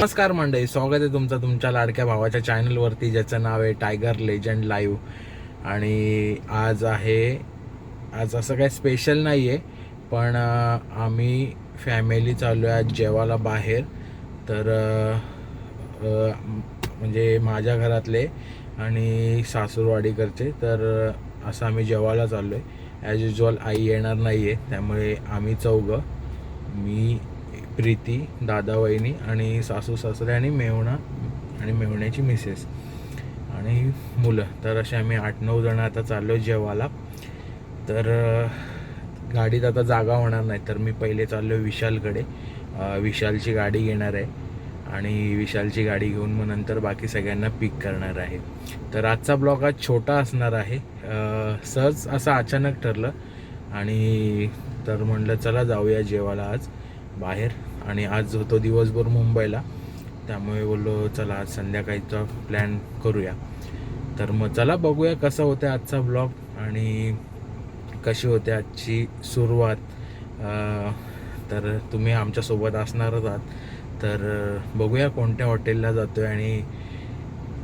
नमस्कार मंडळी स्वागत आहे तुमचं तुमच्या लाडक्या भावाच्या चॅनलवरती ज्याचं नाव आहे टायगर लेजंड लाईव्ह आणि आज आहे आज असं काही स्पेशल नाही आहे पण आम्ही फॅमिली चाललो आहे आज जेवायला बाहेर. तर म्हणजे माझ्या घरातले आणि सासूरवाडीकरचे तर असं आम्ही जेवायला चाललो आहे ॲज युजल आई येणार नाही आहे त्यामुळे आम्ही चौघं. मी प्रीती दादा वहिनी आणि सासू सासरे आणि मेवणा आणि मेवण्याची मिसेस आणि मुलं. तर असे आम्ही आठ नऊ जण आता चाललो जेवायला. तर गाडीत आता जागा होणार नाही. तर मी पहिले चाललो विशालकडे. विशालची गाडी घेणार आहे आणि विशालची गाडी घेऊन मग नंतर बाकी सगळ्यांना पिक करणार आहे. तर आजचा ब्लॉग आज छोटा असणार आहे. सहज असं अचानक ठरलं आणि तर म्हणलं चला जाऊया जेवायला आज. बाहेर आणि आज होतो दिवसभर मुंबईला. त्यामुळे बोललो चला आज संध्याकाळीचा प्लॅन करूया. तर मग चला बघूया कसं होतं आजचा ब्लॉग आणि कशी होते आजची सुरुवात. तर तुम्ही आमच्यासोबत असणारच आहात. तर बघूया कोणत्या हॉटेलला जातोय आणि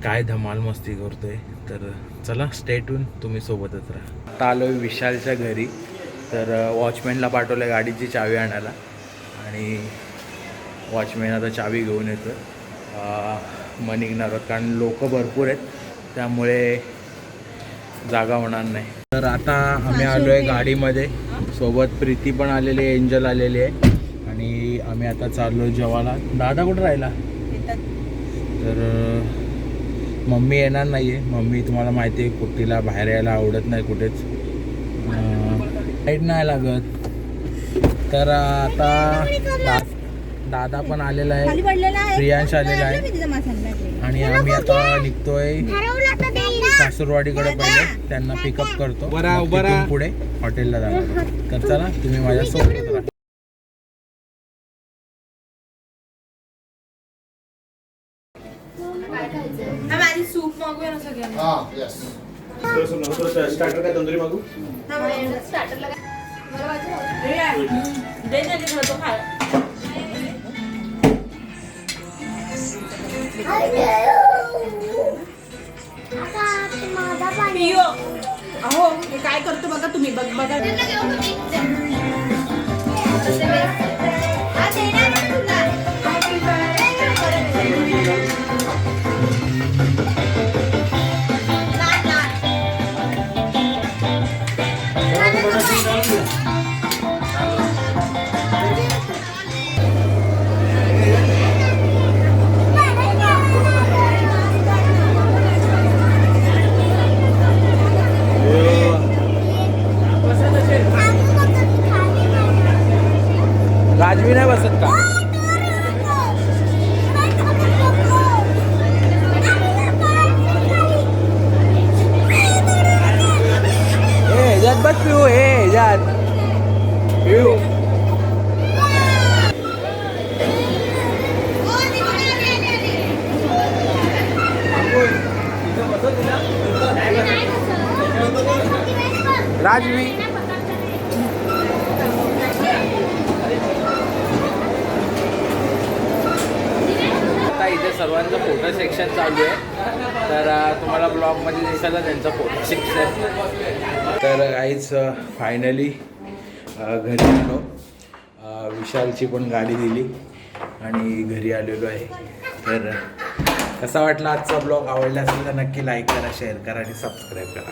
काय धमाल मस्ती करतोय. तर चला स्टेटून तुम्ही सोबतच राहा. आता आलो विशालच्या घरी. तर वॉचमॅनला पाठवलं गाडीची चावी आणायला. आणि वॉचमॅन आता चावी घेऊन येतो मग निघणार आहोत कारण लोक भरपूर आहेत त्यामुळे जागा होणार नाही. तर आता आम्ही आलो आहे गाडीमध्ये. सोबत प्रीती पण आलेली आहे एंजल आलेली आहे. आणि आम्ही आता चाललो जेवायला. दादा कुठं राहिला? तर मम्मी येणार नाही आहे मम्मी तुम्हाला माहिती आहे कुट्टीला बाहेर यायला आवडत नाही कुठेच. लाइट नाही लागत. तर आता दा- दादा पण आलेला आहे. प्रियांश आलेला आहे. आणि आम्ही आता निघतोय. हरवला तर देईना. सासूरवाडीकडे पहिले. त्यांना पिकअप करतो. पुढे हॉटेलला जाणार. तर चला तुम्ही माझ्या सोबत राहा हा, सूप मागूया ना सगळ्यांना. स्टार्टर काय तंदुरी मागू? थोडं खा. पियो अहो हे काय करतो बघा तुम्ही बघ बघा हे राजवी आता इथे सर्वांचं फोटो सेक्शन चालू आहे. तर तुम्हाला ब्लॉगमध्ये दिसायला त्यांचं फोटो सेक्शन तर आईच फायनली घरी आलो. विशालची पण गाडी दिली आणि घरी आलेलो आहे. तर कसा वाटला आजचा ब्लॉग आवडला असेल तर नक्की लाईक करा शेअर करा आणि सबस्क्राईब करा.